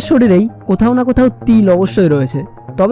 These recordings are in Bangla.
শরীরেই কোথাও না কোথাও তিল অবশ্যই রয়েছে। তবে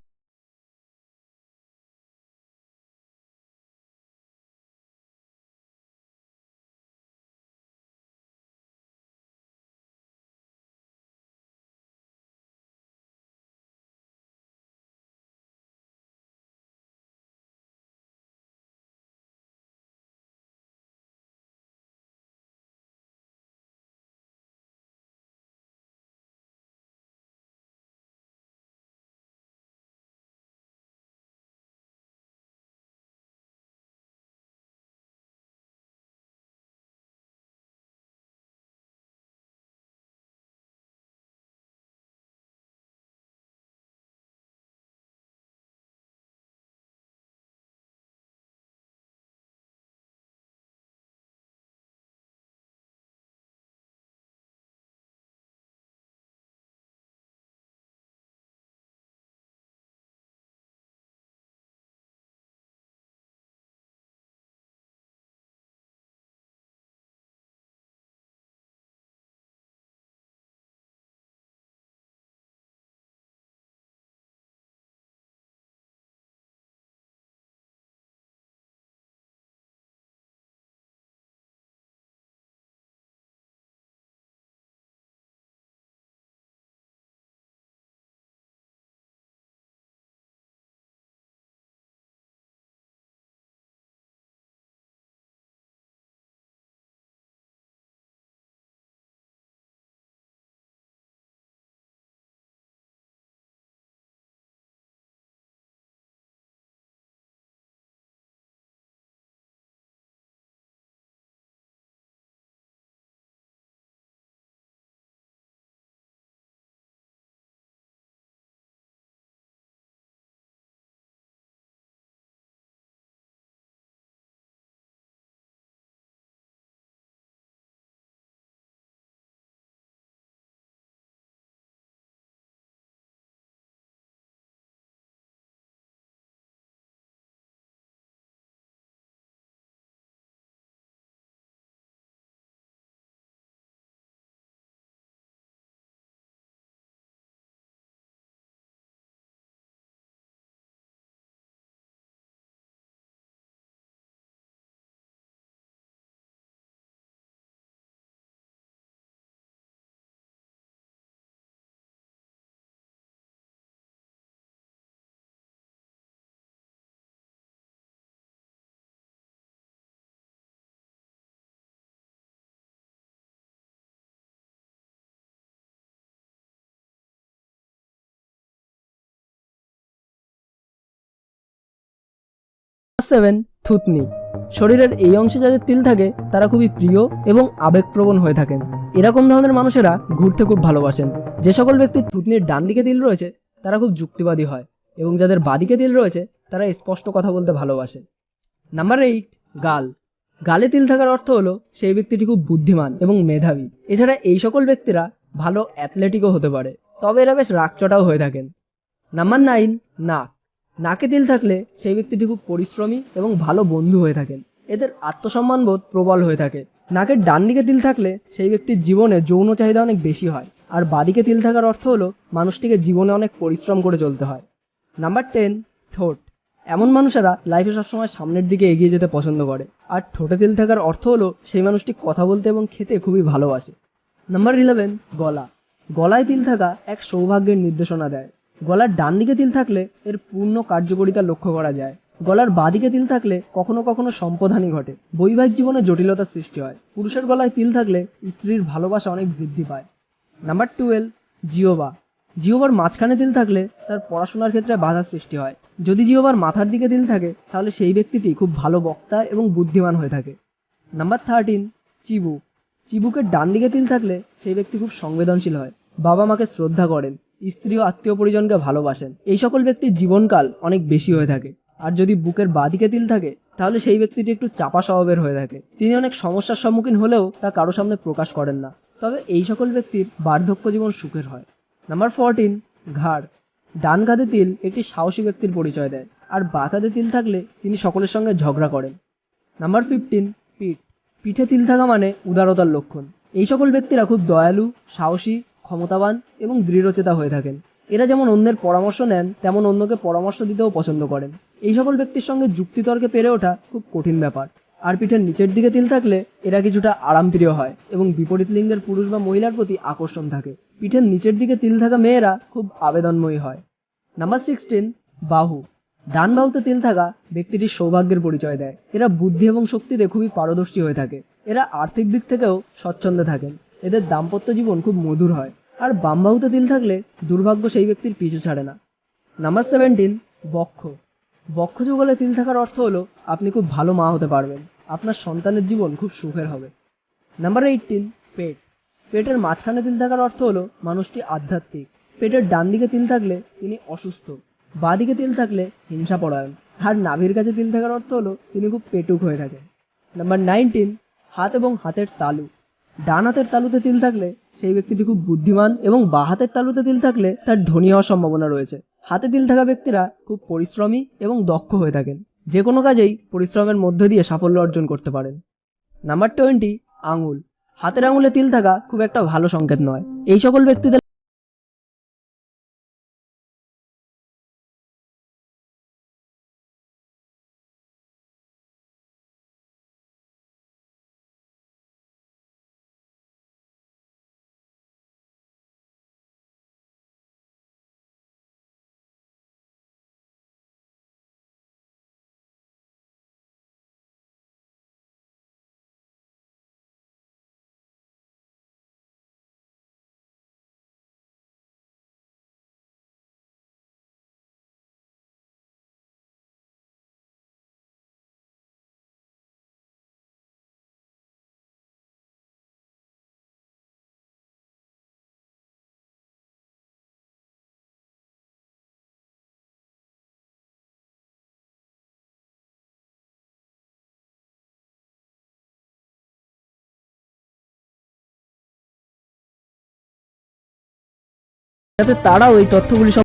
সেভেন থুতনি। শরীরের এই অংশে যাদের তিল থাকে, তারা খুবই প্রিয় এবং আবেগপ্রবণ হয়ে থাকেন। এরকম ধরনের মানুষেরা ঘুরতে খুব ভালোবাসেন। যে সকল ব্যক্তির থুতনির ডান দিকে তিল রয়েছে, তারা খুব যুক্তিবাদী হয় এবং যাদের বাদিকে তিল রয়েছে, তারা স্পষ্ট কথা বলতে ভালোবাসে নাম্বার এইট, গাল। গালে তিল থাকার অর্থ হলো সেই ব্যক্তিটি খুব বুদ্ধিমান এবং মেধাবী। এছাড়া এই সকল ব্যক্তিরা ভালো অ্যাথলেটিকও হতে পারে, তবে এরা বেশ রাগচটাও হয়ে থাকেন। নাম্বার নাইন, নাক। নাকে তিল থাকলে সেই ব্যক্তিটি খুব পরিশ্রমী এবং ভালো বন্ধু হয়ে থাকেন। এদের আত্মসম্মানবোধ প্রবল হয়ে থাকে। নাকের ডান দিকে তিল থাকলে সেই ব্যক্তির জীবনে যৌন চাহিদা অনেক বেশি হয়। আর বাদিকে তিল থাকার অর্থ হলো মানুষটিকে জীবনে অনেক পরিশ্রম করে চলতে হয়। নাম্বার টেন, ঠোঁট। এমন মানুষেরা লাইফে সবসময় সামনের দিকে এগিয়ে যেতে পছন্দ করে। আর ঠোঁটে তিল থাকার অর্থ হলো সেই মানুষটি কথা বলতে এবং খেতে খুবই ভালোবাসে। নাম্বার ইলেভেন, গলা। গলায় তিল থাকা এক সৌভাগ্যের নির্দেশনা দেয়। গলার ডান দিকে তিল থাকলে এর পূর্ণ কার্যকরিতা লক্ষ্য করা যায়। গলার বাঁদিকে তিল থাকলে কখনো কখনো সম্পদানি ঘটে। বৈবাহিক জীবনে জটিলতার সৃষ্টি হয়। পুরুষের গলায় তিল থাকলে স্ত্রীর ভালোবাসা অনেক বৃদ্ধি পায়। নাম্বার টুয়েলভ জিওবা জিওবার মাঝখানে তিল থাকলে তার পড়াশোনার ক্ষেত্রে বাধার সৃষ্টি হয়। যদি জিওবার মাথার দিকে তিল থাকে, তাহলে সেই ব্যক্তিটি খুব ভালো বক্তা এবং বুদ্ধিমান হয়ে থাকে। Number thirteen, চিবুক। চিবুকের ডান দিকে তিল থাকলে সেই ব্যক্তি খুব সংবেদনশীল হয়। বাবা মাকে শ্রদ্ধা করেন। স্ত্রী ও আত্মীয় পরিজনকে ভালোবাসেন। এই সকল ব্যক্তির জীবনকাল অনেক বেশি হয়ে থাকে। আর যদি বুকের বাদিকে তিল থাকে, তাহলে সেই ব্যক্তিটি একটু চাপা স্বভাবের হয়ে থাকে। তিনি অনেক সমস্যার সম্মুখীন হলেও তা কারও সামনে প্রকাশ করেন না। তবে এই সকল ব্যক্তির বার্ধক্য জীবন সুখের হয়। নাম্বার ফোরটিন ঘাড়। ডান কাঁধে তিল একটি সাহসী ব্যক্তির পরিচয় দেয়। আর বা কাঁধে তিল থাকলে তিনি সকলের সঙ্গে ঝগড়া করেন। নাম্বার ফিফটিন পিঠ। পিঠে তিল থাকা মানে উদারতার লক্ষণ। এই সকল ব্যক্তিরা খুব দয়ালু, সাহসী ক্ষমতাবান এবং দৃঢ়চেতা হয়ে থাকেন। এরা যেমন অন্যের পরামর্শ নেন, তেমন অন্যকে পরামর্শ দিতেও পছন্দ করেন। এই সকল ব্যক্তির সঙ্গে যুক্তিতর্কে পেরে ওঠা খুব কঠিন ব্যাপার। আর পিঠের নিচের দিকে তিল থাকলে এরা কিছুটা আরামপ্রিয় হয় এবং বিপরীত লিঙ্গের পুরুষ বা মহিলার প্রতি আকর্ষণ থাকে। পিঠের নিচের দিকে তিল থাকা মেয়েরা খুব আবেদনময়ী হয়। নাম্বার সিক্সটিন বাহু। ডান বাহুতে তিল থাকা ব্যক্তিটির সৌভাগ্যের পরিচয় দেয়। এরা বুদ্ধি এবং শক্তিতে খুবই পারদর্শী হয়ে থাকে। এরা আর্থিক দিক থেকেও স্বচ্ছন্দে থাকেন। এদের দাম্পত্য জীবন খুব মধুর হয়। আর বাম বাহুতে তিল থাকলে দুর্ভাগ্য সেই ব্যক্তির পিছু ছাড়ে না। নাম্বার সেভেন্টিন বক্ষ। বক্ষ যুগলে তিল থাকার অর্থ হলো আপনি খুব ভালো মা হতে পারবেন। আপনার সন্তানের জীবন খুব সুখের হবে। নাম্বার এইটিন পেট। পেটের মাঝখানে তিল থাকার অর্থ হলো মানুষটি আধ্যাত্মিক। পেটের ডান দিকে তিল থাকলে তিনি অসুস্থ। বাঁ দিকে তিল থাকলে হিংসা হিংসাপরায়ণ আর নাভির কাছে তিল থাকার অর্থ হলো তিনি খুব পেটুক হয়ে থাকেন। নাম্বার নাইনটিন হাত এবং হাতের তালু। ডান হাতের তালুতে তিল থাকলে সেই ব্যক্তিটি খুব বুদ্ধিমান এবং বা হাতের তালুতে তিল থাকলে তার ধনী হওয়ার সম্ভাবনা রয়েছে। হাতে তিল থাকা ব্যক্তিরা খুব পরিশ্রমী এবং দক্ষ হয়ে থাকেন। যে কোনো কাজেই পরিশ্রমের মধ্য দিয়ে সাফল্য অর্জন করতে পারেন। নাম্বার টোয়েন্টি, আঙুল। হাতের আঙুলে তিল থাকা খুব একটা ভালো সংকেত নয়। এই সকল ব্যক্তিদের যাতে তারাও ওই তথ্যগুলি সব